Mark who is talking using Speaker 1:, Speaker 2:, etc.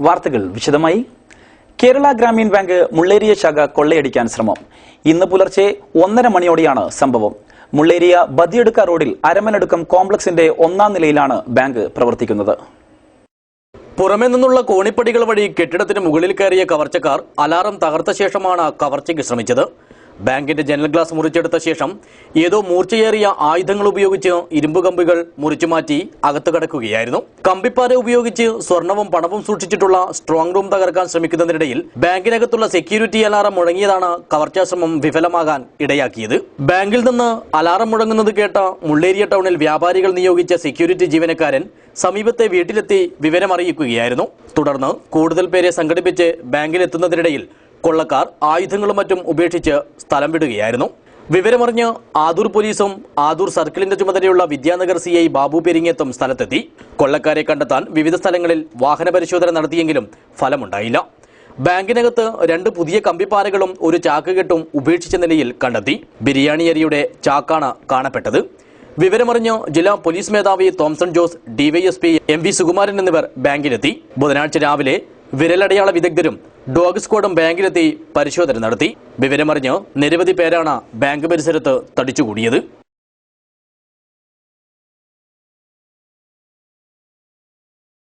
Speaker 1: വാർത്തകൾ വിശദമായി. കേരള ഗ്രാമീൺ ബാങ്ക് മുള്ളേരിയ ശാഖ കൊള്ളയടിക്കാൻ ശ്രമം. ഇന്ന് പുലർച്ചെ ഒന്നര മണിയോടെയാണ് സംഭവം. മുള്ളേരിയ ബദിയെടുക്ക റോഡിൽ അരമനടുക്കം കോംപ്ലക്സിന്റെ ഒന്നാം നിലയിലാണ് ബാങ്ക് പ്രവർത്തിക്കുന്നത്.
Speaker 2: പുറമെ നിന്നുള്ള കോണിപ്പടികൾ വഴി കെട്ടിടത്തിന് മുകളിൽ കയറിയ കവർച്ചക്കാർ അലാറം തകർത്ത ശേഷമാണ് കവർച്ചയ്ക്ക് ശ്രമിച്ചത്. ബാങ്കിന്റെ ജനൽ ഗ്ലാസ് മുറിച്ചെടുത്ത ശേഷം ഏതോ മൂർച്ചയേറിയ ആയുധങ്ങൾ ഉപയോഗിച്ച് ഇരുമ്പ് കമ്പികൾ മുറിച്ചുമാറ്റി അകത്തു കടക്കുകയായിരുന്നു. കമ്പിപ്പാര ഉപയോഗിച്ച് സ്വർണവും പണവും സൂക്ഷിച്ചിട്ടുള്ള സ്ട്രോങ് റൂം തകർക്കാൻ ശ്രമിക്കുന്നതിനിടയിൽ ബാങ്കിനകത്തുള്ള സെക്യൂരിറ്റി അലാറം മുഴങ്ങിയതാണ് കവർച്ചാശ്രമം വിഫലമാകാൻ ഇടയാക്കിയത്. ബാങ്കിൽ നിന്ന് അലാറം മുഴങ്ങുന്നത് കേട്ട മുള്ളേരിയ ടൗണിൽ വ്യാപാരികൾ നിയോഗിച്ച സെക്യൂരിറ്റി ജീവനക്കാരൻ സമീപത്തെ വീട്ടിലെത്തി വിവരമറിയിക്കുകയായിരുന്നു. തുടർന്ന് കൂടുതൽ പേരെ സംഘടിപ്പിച്ച് ബാങ്കിലെത്തുന്നതിനിടയിൽ കൊള്ളക്കാർ ആയുധങ്ങളും മറ്റും ഉപേക്ഷിച്ച് സ്ഥലം വിടുകയായിരുന്നു. വിവരമറിഞ്ഞ് ആദൂർ പോലീസും ആദൂർ സർക്കിളിന്റെ ചുമതലയുള്ള വിദ്യാനഗർ സി ഐ ബാബു പെരിങ്ങത്തും സ്ഥലത്തെത്തി. കൊള്ളക്കാരെ കണ്ടെത്താൻ വിവിധ സ്ഥലങ്ങളിൽ വാഹന പരിശോധന നടത്തിയെങ്കിലും ഫലമുണ്ടായില്ല. ബാങ്കിനകത്ത് രണ്ട് പുതിയ കമ്പിപ്പാറകളും ഒരു ചാക്കുകെട്ടും ഉപേക്ഷിച്ച നിലയിൽ കണ്ടെത്തി. ബിരിയാണി അരിയുടെ ചാക്കാണ് കാണപ്പെട്ടത്. വിവരമറിഞ്ഞ് ജില്ലാ പോലീസ് മേധാവി Thomson Jose DYSP M V Sukumaran എന്നിവർ ബാങ്കിലെത്തി. ബുധനാഴ്ച രാവിലെ വിരലടയാള വിദഗ്ധരും ഡോഗ് സ്ക്വാഡും ബാങ്കിലെത്തി പരിശോധന നടത്തി. വിവരമറിഞ്ഞ് നിരവധി പേരാണ് ബാങ്ക് പരിസരത്ത് തടിച്ചുകൂടിയത്.